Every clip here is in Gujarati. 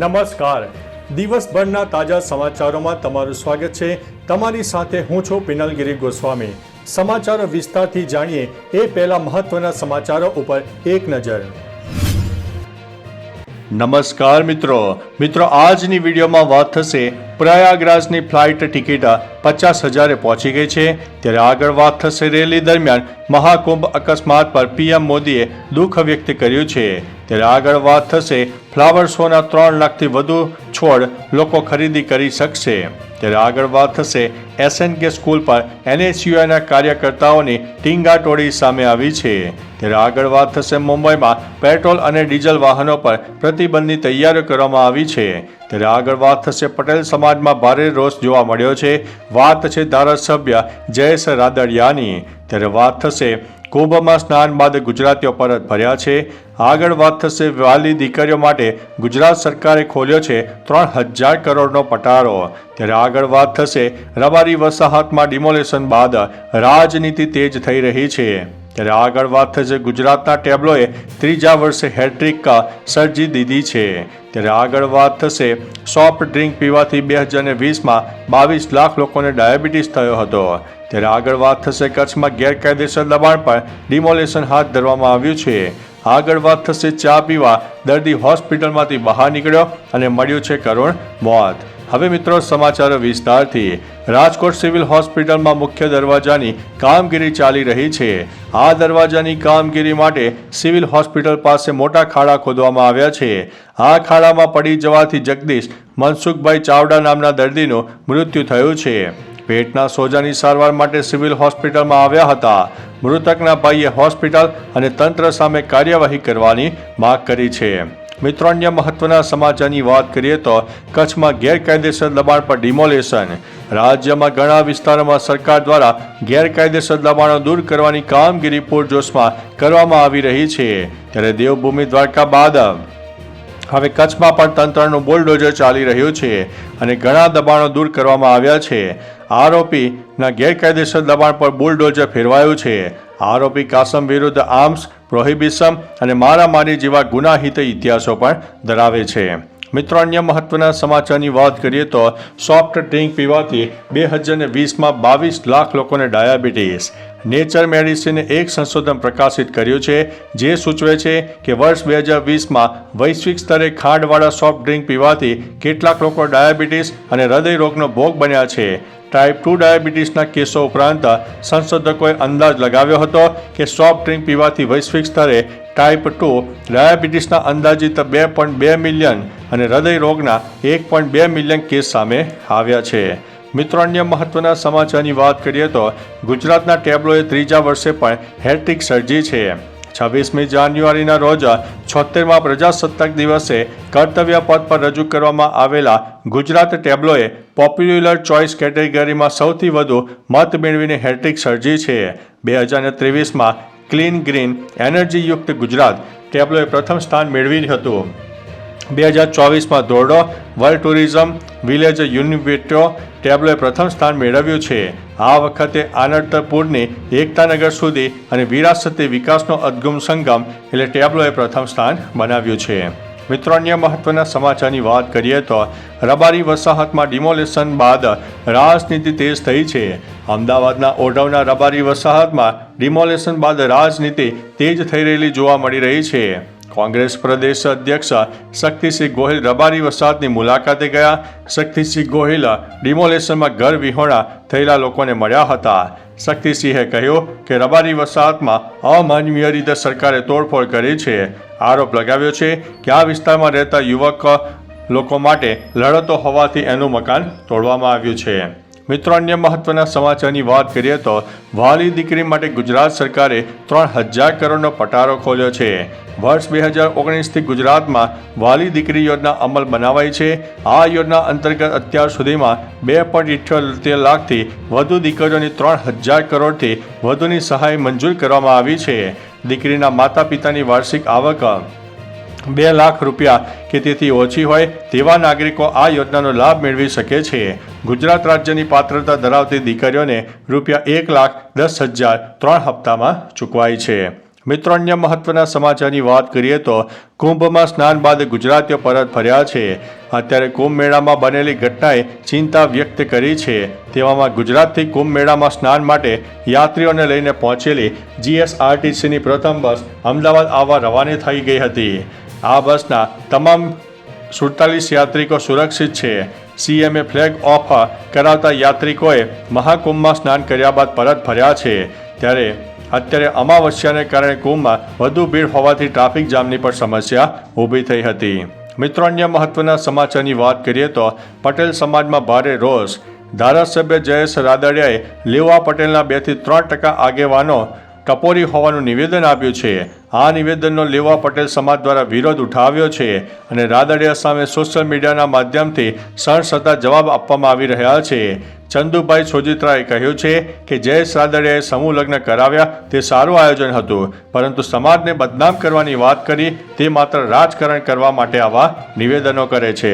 નમસ્કાર. દિવસભરના તાજા સમાચારોમાં તમારું સ્વાગત છે. તમારી સાથે હું છું પિનલગીરી ગોસ્વામી. સમાચારો વિસ્તારથી જાણીએ એ પહેલા મહત્વના સમાચારો ઉપર એક નજર. નમસ્કાર મિત્રો. મિત્રો, આજની વિડીયોમાં વાત થશે પ્રયાગરાજની ફ્લાઇટ ટિકિટ પચાસ હજારે પહોંચી ગઈ છે. ત્યારે આગળ વાત થશે રેલી દરમિયાન મહાકુંભ અકસ્માત પર પીએમ મોદીએ દુઃખ વ્યક્ત કર્યું છે. ત્યારે આગળ વાત થશે, ફ્લાવર શોના ત્રણ લાખથી વધુ છોડ લોકો ખરીદી કરી શકશે. ત્યારે આગળ વાત થશે એસએનકે સ્કૂલ પર એનએસયુઆઈના કાર્યકર્તાઓની ટીંગાટોળી સામે આવી છે. ત્યારે આગળ વાત થશે મુંબઈમાં પેટ્રોલ અને ડીઝલ વાહનો પર પ્રતિબંધની તૈયારીઓ કરવામાં આવી છે. ત્યારે આગળ વાત થશે પટેલ સમાજમાં ભારે રોષ જોવા મળ્યો છે. વાત છે ધારાસભ્ય જયેશ રાદડિયાની. ત્યારે વાત થશે કુંભમાં સ્નાન બાદ ગુજરાતીઓ પરત ફર્યા છે. આગળ વાત થશે વાલી દીકરીઓ માટે. ગુજરાત સરકારે ખોલ્યો છે ત્રણ હજાર કરોડનો પટારો. ત્યારે આગળ વાત થશે રબારી વસાહતમાં ડિમોલેશન બાદ. રાજનીતિ તેજ થઈ રહી છે. ત્યારે આગળ વાત થશે ગુજરાતના ટેબ્લોએ. ત્રીજા વર્ષે હેટ્રિક સર્જી દીધી છે. ત્યારે આગળ વાત થશે સોફ્ટ ડ્રિંક પીવાથી બે હજાર વીસમાં બાવીસ લાખ લોકોને ડાયાબિટીસ થયો હતો. ત્યારે આગળ વાત થશે કચ્છમાં ગેરકાયદેસર દબાણ પર ડિમોલેશન હાથ ધરવામાં આવ્યું છે. આગળ વાત થશે ચા પીવા. દર્દી હોસ્પિટલમાંથી બહાર નીકળ્યો અને મળ્યું છે કરુણ મોત. હવે મિત્રો સમાચારો વિસ્તારથી. રાજકોટ સિવિલ હોસ્પિટલમાં મુખ્ય દરવાજાની કામગીરી ચાલી રહી છે. આ દરવાજાની કામગીરી માટે સિવિલ હોસ્પિટલ પાસે મોટા ખાડા ખોદવામાં આવ્યા છે. આ ખાડામાં પડી જવાથી જગદીશ મનસુખભાઈ ચાવડા નામના દર્દીનું મૃત્યુ થયું છે. પેટના સોજાની સારવાર માટે સિવિલ હોસ્પિટલમાં આવ્યા હતા. મૃતકના ભાઈએ હોસ્પિટલ અને તંત્ર સામે કાર્યવાહી કરવાની માગ કરી છે. મિત્રો, અન્ય મહત્વના સમાચારની વાત કરીએ તો કચ્છમાં ગેરકાયદેસર દબાણ પર ડિમોલેશન. રાજ્યમાં ઘણા વિસ્તારોમાં સરકાર દ્વારા ગેરકાયદેસર દબાણો દૂર કરવાની કામગીરી પૂરજોશમાં કરવામાં આવી રહી છે. ત્યારે દેવભૂમિ દ્વારકા બાદ હવે કચ્છમાં પણ તંત્રનું બુલડોઝર ચાલી રહ્યું છે અને ઘણા દબાણો દૂર કરવામાં આવ્યા છે. આરોપીના ગેરકાયદેસર દબાણ પર બુલડોઝર ફેરવાયું છે. આરોપી કાસમ વિરુદ્ધ આર્મ્સ પ્રોહિબિસમ અને મારામારી જેવા ગુનાહિત ઇતિહાસો પણ ધરાવે છે. મિત્રો, અન્ય મહત્વના સમાચારની વાત કરીએ તો સોફ્ટ ડ્રિંક પીવાથી બે હજાર વીસમાં બાવીસ લાખ લોકોને ડાયાબિટીસ. નેચર મેડિસિને એક સંશોધન પ્રકાશિત કર્યું છે, જે સૂચવે છે કે વર્ષ બે હજાર વીસમાં વૈશ્વિક સ્તરે ખાંડવાળા સોફ્ટ ડ્રિંક પીવાથી કેટલાક લોકો ડાયાબિટીસ અને હૃદય રોગનો ભોગ બન્યા છે. ટાઈપ ટુ ડાયાબિટીસના કેસો ઉપરાંત સંશોધકોએ અંદાજ લગાવ્યો હતો કે સોફ્ટ ડ્રિંક પીવાથી વૈશ્વિક સ્તરે ટાઈપ ટુ ડાયાબિટીસના અંદાજિત બે પોઈન્ટ બે મિલિયન અને હૃદય રોગના એક પોઈન્ટ બે મિલિયન કેસ સામે આવ્યા છે. મિત્રો, અન્ય મહત્વના સમાચારની વાત કરીએ તો ગુજરાતના ટેબ્લોએ ત્રીજા વર્ષે પણ હેટ્રિક સર્જી છે. છવ્વીસમી જાન્યુઆરીના રોજ છોતેરમાં પ્રજાસત્તાક દિવસે કર્તવ્ય પદ પર રજૂ કરવામાં આવેલા ગુજરાત ટેબ્લોએ પોપ્યુલર ચોઇસ કેટેગરીમાં સૌથી વધુ મત મેળવીને હેટ્રિક સર્જી છે. બે હજાર ત્રેવીસમાં ક્લીન ગ્રીન એનર્જીયુક્ત ગુજરાત ટેબ્લોએ પ્રથમ સ્થાન મેળવ્યું હતું. બે હજાર ચોવીસમાં ધોરડો વર્લ્ડ ટુરિઝમ, વિલેજ યુનિવેટો ટેબ્લોએ પ્રથમ સ્થાન મેળવ્યું છે. આ વખતે આનંદપુરની એકતાનગર સુધી અને વિરાસતી વિકાસનો અદગુમ સંગમ એટલે ટેબ્લોએ પ્રથમ સ્થાન બનાવ્યું છે. મિત્રો, અન્ય મહત્વના સમાચારની વાત કરીએ તો રબારી વસાહતમાં ડિમોલેશન બાદ રાજનીતિ તેજ થઈ છે. અમદાવાદના ઓઢવના રબારી વસાહતમાં ડિમોલેશન બાદ રાજનીતિ તેજ થઈ રહેલી જોવા મળી રહી છે. કોંગ્રેસ પ્રદેશ અધ્યક્ષ શક્તિસિંહ ગોહિલ રબારી વસાહતની મુલાકાતે ગયા. શક્તિસિંહ ગોહિલ ડિમોલેશનમાં ઘર વિહોણા થયેલા લોકોને મળ્યા હતા. શક્તિસિંહે કહ્યું કે રબારી વસાહતમાં અમાનવીય રીતે સરકારે તોડફોડ કરી છે. આરોપ લગાવ્યો છે કે આ વિસ્તારમાં રહેતા યુવક લોકો માટે લડતો હોવાથી એનું મકાન તોડવામાં આવ્યું છે. મિત્રો, અન્ય મહત્વના સમાચારની વાત કરીએ તો વાલી દીકરી માટે ગુજરાત સરકારે ત્રણ હજાર કરોડનો પટારો ખોલ્યો છે. વર્ષ બે હજાર ઓગણીસથી ગુજરાતમાં વાલી દીકરી યોજના અમલ બનાવાઈ છે. આ યોજના અંતર્ગત અત્યાર સુધીમાં બે પોઈન્ટ ઇઠ્યોતેર લાખથી વધુ દીકરીઓની ત્રણ હજાર કરોડથી વધુની સહાય મંજૂર કરવામાં આવી છે. દીકરીના માતા પિતાની વાર્ષિક આવક બે લાખ રૂપિયા કે તેથી ઓછી હોય તેવા નાગરિકો આ યોજનાનો લાભ મેળવી શકે છે. ગુજરાત રાજ્યની પાત્રતા ધરાવતી દીકરીઓને રૂપિયા એક લાખ દસ હજાર ત્રણ હપ્તામાં ચૂકવાય છે. મિત્રો, અન્ય મહત્વના સમાચારની વાત કરીએ તો કુંભમાં સ્નાન બાદ ગુજરાતીઓ પરત ફર્યા છે. અત્યારે કુંભ મેળામાં બનેલી ઘટનાએ ચિંતા વ્યક્ત કરી છે. તેવામાં ગુજરાતથી કુંભ મેળામાં સ્નાન માટે યાત્રીઓને લઈને પહોંચેલી જીએસઆરટીસીની પ્રથમ બસ અમદાવાદ આવવા રવાની થઈ ગઈ હતી. આ બસના તમામ સુડતાલીસ યાત્રિકો સુરક્ષિત છે. સીએમએ ફ્લેગ ઓફ કરાવતા યાત્રિકોએ મહાકુંભમાં સ્નાન કર્યા બાદ પરત ફર્યા છે. ત્યારે અત્યારે અમાવસ્યાને કારણે કુંભમાં વધુ ભીડ હોવાથી ટ્રાફિક જામની પણ સમસ્યા ઊભી થઈ હતી. મિત્રો, અન્ય મહત્વના સમાચારની વાત કરીએ તો પટેલ સમાજમાં ભારે રોષ. ધારાસભ્ય જયેશ રાદડિયાએ લેવા પટેલના બેથી ત્રણ ટકા આગેવાનો ટપોરી હોવાનું નિવેદન આપ્યું છે. આ નિવેદનનો લેવા પટેલ સમાજ દ્વારા વિરોધ ઉઠાવ્યો છે અને રાદડિયા સામે સોશિયલ મીડિયાના માધ્યમથી સણસતા જવાબ આપવામાં આવી રહ્યા છે. ચંદુભાઈ સોજિત્રાએ કહ્યું છે કે જયેશ રાદડિયાએ સમૂહ લગ્ન કરાવ્યા, તે સારું આયોજન હતું, પરંતુ સમાજને બદનામ કરવાની વાત કરી, તે માત્ર રાજકારણ કરવા માટે આવા નિવેદનો કરે છે.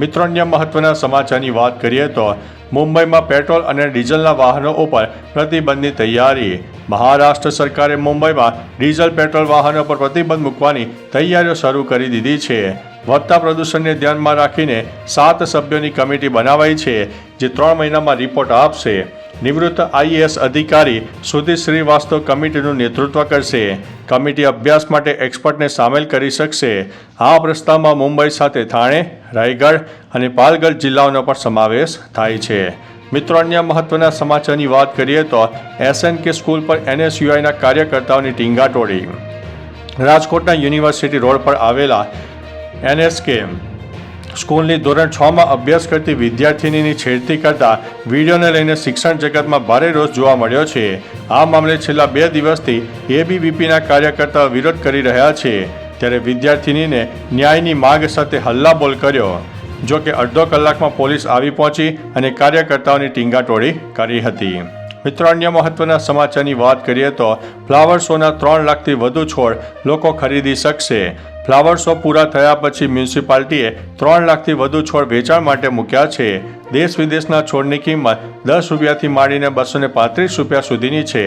મિત્રો, અન્ય મહત્વના સમાચારની વાત કરીએ તો મુંબઈમાં પેટ્રોલ અને ડીઝલના વાહનો ઉપર પ્રતિબંધની તૈયારી. મહારાષ્ટ્ર સરકારે મુંબઈમાં ડીઝલ, પેટ્રોલ વાહનો પર પ્રતિબંધ મૂકવાની તૈયારીઓ શરૂ કરી દીધી છે. વધતા પ્રદૂષણને ધ્યાનમાં રાખીને સાત સભ્યોની કમિટી બનાવાઈ છે, જે ત્રણ મહિનામાં રિપોર્ટ આપશે. નિવૃત્ત આઈએએસ અધિકારી સુધીર શ્રીવાસ્તવ કમિટીનું નેતૃત્વ કરશે. કમિટી અભ્યાસ માટે એક્સપર્ટને સામેલ કરી શકશે. આ પ્રસ્તાવમાં મુંબઈ સાથે થાણે, રાયગઢ અને પાલગઢ જિલ્લાઓનો પણ સમાવેશ થાય છે. મિત્રો, અન્ય મહત્વના સમાચારની વાત કરીએ તો એસએનકે સ્કૂલ પર એનએસયુઆઈના કાર્યકર્તાઓની ટીંગાટોળી રાજકોટના યુનિવર્સિટી રોડ પર આવેલા એનએસકે સ્કૂલની ધોરણ છમાં અભ્યાસ કરતી વિદ્યાર્થીનીની છેડતી કરતા વિડીયોને લઈને શિક્ષણ જગતમાં ભારે રોષ જોવા મળ્યો છે. આ મામલે છેલ્લા બે દિવસથી એબીવીપીના કાર્યકર્તાઓ વિરોધ કરી રહ્યા છે. ત્યારે વિદ્યાર્થીનીને ન્યાયની માગ સાથે હલ્લાબોલ કર્યો. જો કે અડધો કલાકમાં પોલીસ આવી પહોંચી અને કાર્યકર્તાઓની ટીંગાટોળી કરી હતી. મિત્રો, અન્ય મહત્વના સમાચારની વાત કરીએ તો ફ્લાવર શોના ત્રણ લાખથી વધુ છોડ લોકો ખરીદી શકશે. ફ્લાવર શો પૂરા થયા પછી મ્યુનિસિપાલિટીએ ત્રણ લાખથી વધુ છોડ વેચાણ માટે મૂક્યા છે. દેશ વિદેશના છોડની કિંમત દસ રૂપિયાથી માંડીને બસો ને પાંત્રીસ રૂપિયા સુધીની છે.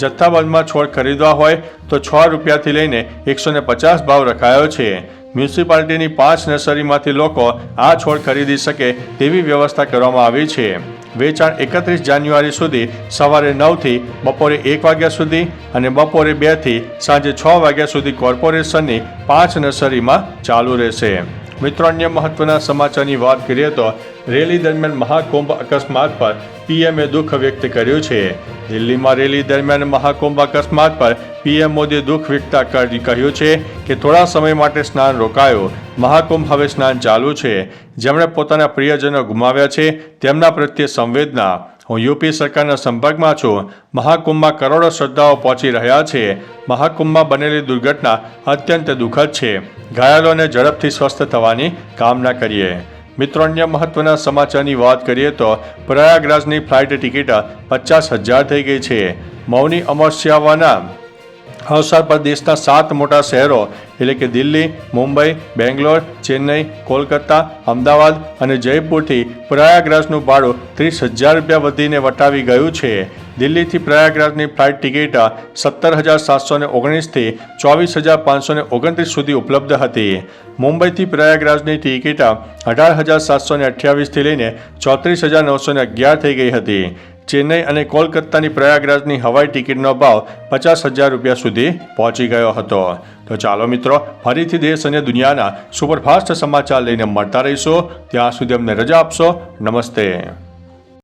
જથ્થાબંધમાં છોડ ખરીદવા હોય તો છ રૂપિયાથી લઈને એકસો ને પચાસ ભાવ રખાયો છે. મ્યુનિસિપાલિટીની પાંચ નર્સરીમાંથી લોકો આ છોડ ખરીદી શકે તેવી વ્યવસ્થા કરવામાં આવી છે. વેચાણ એકત્રીસ જાન્યુઆરી સુધી સવારે નવથી બપોરે એક વાગ્યા સુધી અને બપોરે બેથી સાંજે છ વાગ્યા સુધી કોર્પોરેશનની પાંચ નર્સરીમાં ચાલુ રહેશે. મિત્રો, અન્ય મહત્વના સમાચારની વાત કરીએ તો રેલી દરમિયાન મહાકુંભ અકસ્માત પર પીએમએ દુઃખ વ્યક્ત કર્યું છે. દિલ્હીમાં રેલી દરમિયાન મહાકુંભ અકસ્માત પર પીએમ મોદીએ દુઃખ વ્યક્ત કહ્યું છે કે થોડા સમય માટે સ્નાન રોકાયું. મહાકુંભ હવે સ્નાન ચાલુ છે. જેમણે પોતાના પ્રિયજનો ગુમાવ્યા છે, તેમના પ્રત્યે સંવેદના. હું યુપી સરકારના સંપર્કમાં છું. મહાકુંભમાં કરોડો શ્રદ્ધાઓ પહોંચી રહ્યા છે. મહાકુંભમાં બનેલી દુર્ઘટના અત્યંત દુઃખદ છે. ઘાયલોને ઝડપથી સ્વસ્થ થવાની કામના કરીએ. મિત્રો, અન્ય મહત્વના સમાચારની વાત કરીએ તો પ્રયાગરાજની ફ્લાઇટ ટિકિટ પચાસ હજાર થઈ ગઈ છે. મૌની અમરસ્યાવાના અવસર પર દેશના સાત મોટા શહેરો, એટલે કે દિલ્હી, મુંબઈ, બેંગ્લોર, ચેન્નઈ, કોલકાતા, અમદાવાદ અને જયપુરથી પ્રયાગરાજનું ભાડું ત્રીસ હજાર રૂપિયા વધીને વટાવી ગયું છે. દિલ્હીથી પ્રયાગરાજની ફ્લાઇટ ટિકિટ સત્તર હજાર સાતસો ને ઓગણીસથી ચોવીસ હજાર પાંચસો ને ઓગણત્રીસ સુધી ઉપલબ્ધ હતી. મુંબઈથી પ્રયાગરાજની ટિકિટ અઢાર હજાર સાતસો ને અઠ્યાવીસથી લઈને ચોત્રીસ હજાર નવસો ને અગિયાર થઈ ગઈ હતી. ચેન્નઈ અને કોલકાતાની પ્રયાગરાજની હવાઈ ટિકિટનો ભાવ પચાસ હજાર રૂપિયા સુધી પહોંચી ગયો હતો. તો ચાલો મિત્રો, ફરીથી દેશ અને દુનિયાના સુપરફાસ્ટ સમાચાર લઈને મળતા રહીશો. ત્યાં સુધી અમને રજા આપશો. નમસ્તે.